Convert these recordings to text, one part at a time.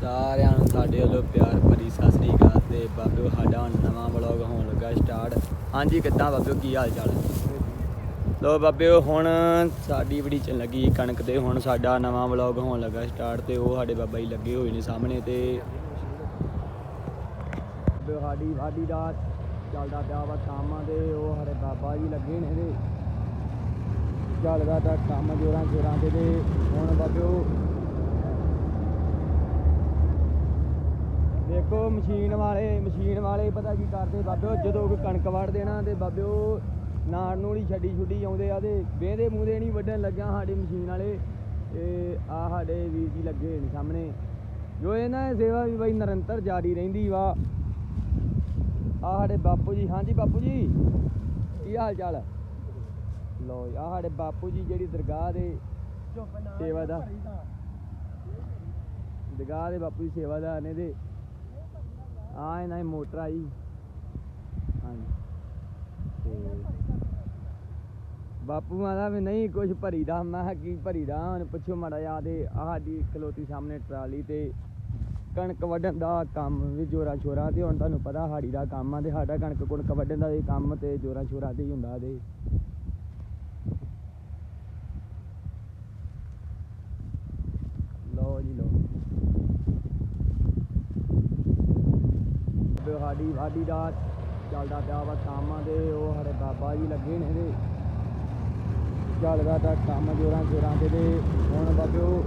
ਸਾਰਿਆਂ ਨੂੰ ਸਾਡੇ ਵੱਲੋਂ ਪਿਆਰ ਭਰੀ ਸਤਿ ਸ੍ਰੀ ਅਕਾਲ ਤੇ ਬਾਬਿਓ ਸਾਡਾ ਹੁਣ ਨਵਾਂ ਵਲੌਗ ਹੋਣ ਲੱਗਾ ਸਟਾਰਟ। ਹਾਂਜੀ, ਕਿੱਦਾਂ ਬਾਬਿਓ ਕੀ ਹਾਲ ਚਾਲ ਲੋ ਬਾਬਿਓ ਹੁਣ ਸਾਡੀ ਬੜੀ ਚੱਲ ਲੱਗੀ ਕਣਕ ਤੇ, ਹੁਣ ਸਾਡਾ ਨਵਾਂ ਵਲੌਗ ਹੋਣ ਲੱਗਾ ਸਟਾਰਟ ਤੇ, ਉਹ ਸਾਡੇ ਬਾਬਾ ਜੀ ਲੱਗੇ ਹੋਏ ਨੇ ਸਾਹਮਣੇ ਤੇ ਸਾਡੀ ਸਾਡੀ ਦਾ ਚੱਲਦਾ ਪਿਆ ਵਾ ਕੰਮ ਦੇ ਉਹ ਸਾਡੇ ਬਾਬਾ ਜੀ ਲੱਗੇ ਨੇ ਇਹਦੇ। ਚੱਲਦਾ ਤਾਂ ਕੰਮ ਜੋਰਾਂ ਜੋਰਾਂ ਦੇ ਹੁਣ ਬਾਬਿਓ ਦੇਖੋ, ਮਸ਼ੀਨ ਵਾਲੇ ਮਸ਼ੀਨ ਵਾਲੇ ਪਤਾ ਕੀ ਕਰਦੇ ਬਾਬਿਓ, ਜਦੋਂ ਕੋਈ ਕਣਕ ਵੜ ਦੇਣਾ ਤੇ ਬਾਬਿਓ ਨਾੜ ਨੂੜੀ ਛੱਡੀ ਛੁੱਡੀ ਆਉਂਦੇ ਆ ਤੇ ਵੇਹਦੇ ਮੂੰਦੇ ਨਹੀਂ ਵੱਢਣ ਲੱਗਿਆ ਸਾਡੇ ਮਸ਼ੀਨ ਵਾਲੇ। ਤੇ ਆ ਸਾਡੇ ਵੀਰ ਜੀ ਲੱਗੇ ਨੇ ਸਾਹਮਣੇ। ਜੋ ਇਹਨਾਂ ਦੀ ਸੇਵਾ ਵੀ ਬਾਈ ਨਿਰੰਤਰ ਜਾਰੀ ਰਹਿੰਦੀ ਵਾ। ਆ ਸਾਡੇ ਬਾਪੂ ਜੀ, ਹਾਂਜੀ ਬਾਪੂ ਜੀ? ਕੀ ਹਾਲ ਚਾਲ ਲੋ ਆ ਸਾਡੇ ਬਾਪੂ ਜੀ ਜਿਹੜੀ ਦਰਗਾਹ ਦੇ ਸੇਵਾ ਦਾ ਦਰਗਾਹ ਦੇ ਬਾਪੂ ਜੀ ਸੇਵਾਦਾਰ ਨੇ ਤੇ ਆ ਇਹਨਾਂ ਦੀ ਮੋਟਰ ਆਈ। ਹਾਂਜੀ। ਤੇ ਬਾਪੂ ਆਂਦਾ ਵੀ ਨਹੀਂ ਕੁਝ ਭਰੀਦਾ ਮੈਂ ਕਿਹਾ ਕੀ ਭਰੀਦਾ ਹੁਣ ਪੁੱਛੋ ਮਾੜਾ ਯਾਦ ਏ ਆਹ ਸਾਡੀ ਖਲੋਤੀ ਸਾਹਮਣੇ ਟਰਾਲੀ ਤੇ ਕਣਕ ਵੱਢਣ ਦਾ ਕੰਮ ਵੀ ਜੋਰਾ ਸ਼ੋਰਾ ਤੇ, ਹੁਣ ਤੁਹਾਨੂੰ ਪਤਾ ਹਾੜੀ ਦਾ ਕੰਮ ਆ ਤੇ ਸਾਡਾ ਕਣਕ ਕੁਣਕ ਵੱਢਣ ਦਾ ਵੀ ਕੰਮ ਤੇ ਜੋਰਾ ਸ਼ੋਰਾ ਤੇ ਹੀ ਹੁੰਦਾ ਤੇ ਤੇ ਸਾਡੀ ਵਾਢੀ ਦਾ ਚੱਲਦਾ ਪਿਆ ਵਾ ਕੰਮ ਦੇ ਉਹ ਸਾਡੇ ਬਾਬਾ ਜੀ ਲੱਗੇ ਨੇ ਇਹਦੇ। ਚੱਲਦਾ ਤਾਂ ਕੰਮ ਜੋਰਾਂ ਸ਼ੋਰਾਂ ਦੇ ਤੇ ਹੁਣ ਬਾਬਿਓ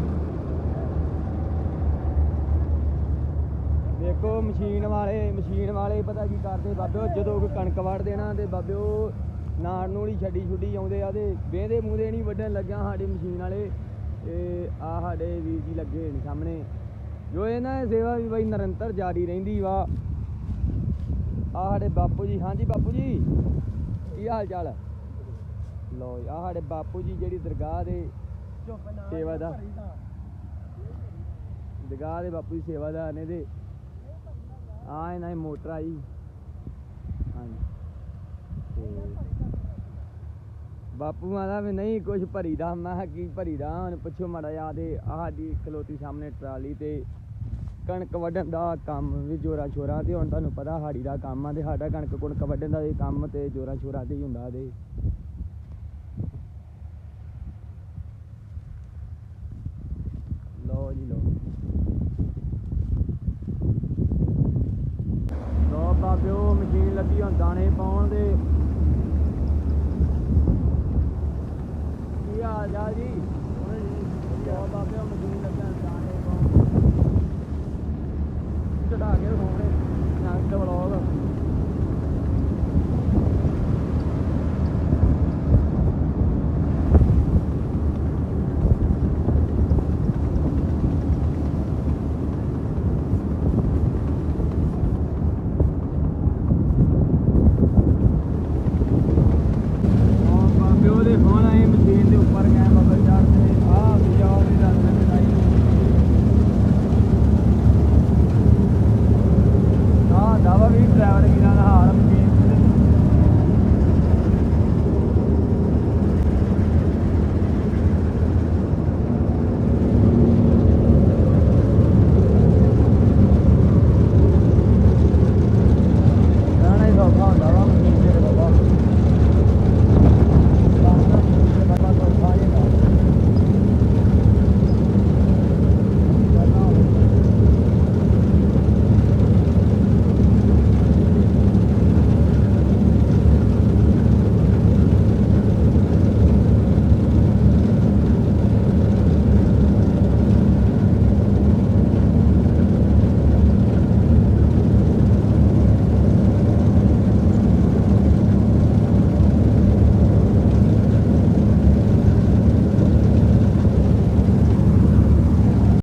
ਦੇਖੋ ਮਸ਼ੀਨ ਵਾਲੇ ਮਸ਼ੀਨ ਵਾਲੇ ਪਤਾ ਕੀ ਕਰਦੇ ਬਾਬਿਓ, ਜਦੋਂ ਕੋਈ ਕਣਕ ਵੜ ਦੇਣਾ ਤੇ ਬਾਬਿਓ ਨਾੜ ਨੂੰ ਨੂੜੀ ਛੱਡੀ ਛੁੱਡੀ ਆਉਂਦੇ ਆ ਤੇ ਵੇਂਦੇ ਮੂੰਦੇ ਨਹੀਂ ਵੱਢਣ ਲੱਗਿਆ ਸਾਡੀ ਮਸ਼ੀਨ ਵਾਲੇ। ਤੇ ਆ ਸਾਡੇ ਵੀਰ ਜੀ ਲੱਗੇ ਨੇ ਸਾਹਮਣੇ। ਜੋ ਇਹਨਾਂ ਦੀ ਸੇਵਾ ਵੀ ਬਈ ਨਿਰੰਤਰ ਜਾਰੀ ਰਹਿੰਦੀ ਵਾ। ਆ ਸਾਡੇ ਬਾਪੂ ਜੀ, ਹਾਂਜੀ ਬਾਪੂ ਜੀ? ਕੀ ਹਾਲ ਚਾਲ ਲੋ ਆ ਸਾਡੇ ਬਾਪੂ ਜੀ ਜਿਹੜੀ ਦਰਗਾਹ ਦੇ ਸੇਵਾ ਦਾ ਦਰਗਾਹ ਦੇ ਬਾਪੂ ਜੀ ਸੇਵਾਦਾਰ ਨੇ ਤੇ ਆ ਇਹਨਾਂ ਦੀ ਮੋਟਰ ਆਈ। ਹਾਂਜੀ। ਤੇ ਬਾਪੂ ਆਂਦਾ ਵੀ ਨਹੀਂ ਕੁਝ ਭਰੀਦਾ ਮੈਂ ਕਿਹਾ ਕੀ ਭਰੀਦਾ ਹੁਣ ਪੁੱਛੋ ਮਾੜਾ ਯਾਦ ਤੇ ਆਹ ਸਾਡੀ ਖਲੋਤੀ ਸਾਹਮਣੇ ਟਰਾਲੀ ਤੇ ਕਣਕ ਵੱਢਣ ਦਾ ਕੰਮ ਵੀ ਜੋਰਾ ਸ਼ੋਰਾ ਤੇ ਹੁਣ ਤੁਹਾਨੂੰ ਪਤਾ ਹਾੜੀ ਦਾ ਕੰਮ ਆ ਤੇ ਸਾਡਾ ਕਣਕ ਕੁਣਕ ਵੱਢਣ ਦਾ ਵੀ ਕੰਮ ਤੇ ਜੋਰਾ ਸ਼ੋਰਾ ਤੇ ਹੀ ਹੁੰਦਾ ਤੇ। ਲਓ ਜੀ ਲਓ। ਲੋ ਬਾਬਿਓ, ਮਸ਼ੀਨ ਲੱਗੀ ਹੁਣ ਦਾਣੇ ਪਾਉਣ ਦੇ। ਕੀ ਹਾਲ ਆ ਜੀ? അങ്ങനെ തോന്നി ഞാൻ Meu telefone aí, out, you know.